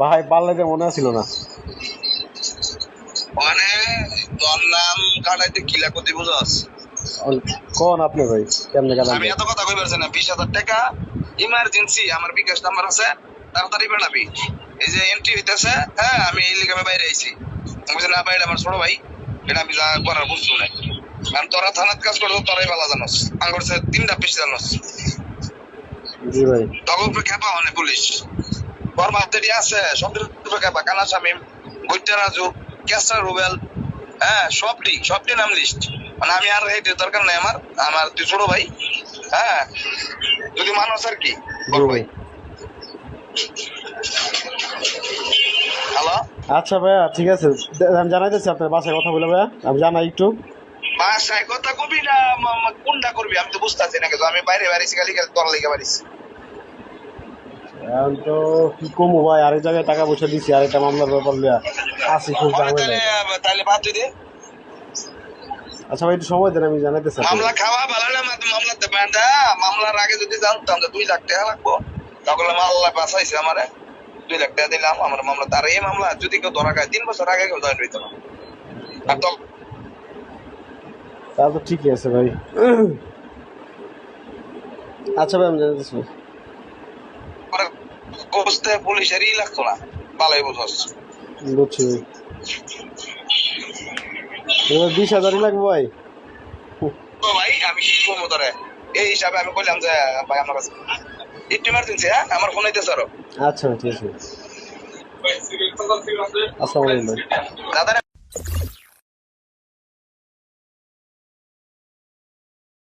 ভাই পারলে যে মনে ছিল না। মানে তোর নাম কাটাইতে কিলা করতে বুঝাস? কোন আপনি ভাই? কেমনে গেলাম আমি এত কথা কই পারছি না বিশ হাজার টাকা ইমার্জেন্সি আমার বিকাশ নাম্বার আছে তাড়াতাড়ি বেড়াবি এই যে এন্ট্রি হইতেছে হ্যাঁ আমি এই লিগে বাইরে আইছি। আমি না বাইরে আমার ছোট ভাই এটা আমি যা করার বুঝছ না কারণ তোরা থানাত কাজ করতো তোরাই ভালো জানোস। আমার তিনটা পিস জানোস। জি ভাই। তখন উপরে খেপা মানে পুলিশ। বরমাত্রি আছে সব উপরে খেপা কানা শামিম গৈত্যা রাজু কেসরা রুবেল হ্যাঁ সবটি সবটি নাম লিস্ট মানে আমি আর হেঁটে দরকার নাই আমার আমার তুই ছোট ভাই হ্যাঁ। যদি মানুষ আর কি ভাই। হ্যালো আচ্ছা ভাইয়া ঠিক আছে। আমি জানাইতেছি আপনার বাসায় কথা বলে ভাইয়া। আমি জানাই একটু। বাসায় কথা কবি না কোনটা করবি? আমি তো বুঝতেছি না কিছু আমি বাইরে বাড়িছি খালি তোর লেগে বাড়িছি। এখন তো কি কমু ভাই? আরেক জায়গায় টাকা পয়সা দিছি আরেকটা মামলার ব্যাপার লিয়া আসি খুব ঝামেলা। তাহলে বাদ আচ্ছা ভাই একটু সময় দেন আমি জানাইতেছি আপনাকে। মামলা খাওয়া ভালো না মাত্র মামলাতে ব্যান্ডা মামলার আগে যদি জানতাম যে দুই লাখ টাকা লাগবো। তখন মামলা বাঁচাইছে আমারে। দুই লাখ টাকা দিলাম আমার মামলা তার এই মামলা যদি কেউ ধরা খায় তিন বছর আগে কেউ জয়েন হইতো না। আর তখন তা তো ঠিকই আছে ভাই। আচ্ছা ভাই আমি জানাইতেছি। বুঝতে পুলিশেরই লাগতো না। ভালোই বুঝস বুঝছি। এবার বিশ হাজারই লাগবে ভাই? তো ভাই আমি কি করব তোরে? এই হিসাবে আমি বললাম যে ভাই আমার কাছে একটু ইমার্জেন্সি হ্যাঁ? আমার ফোন হইতেছে আরও। আচ্ছা ঠিক আছে। আসসালামু আলাইকুম দাদা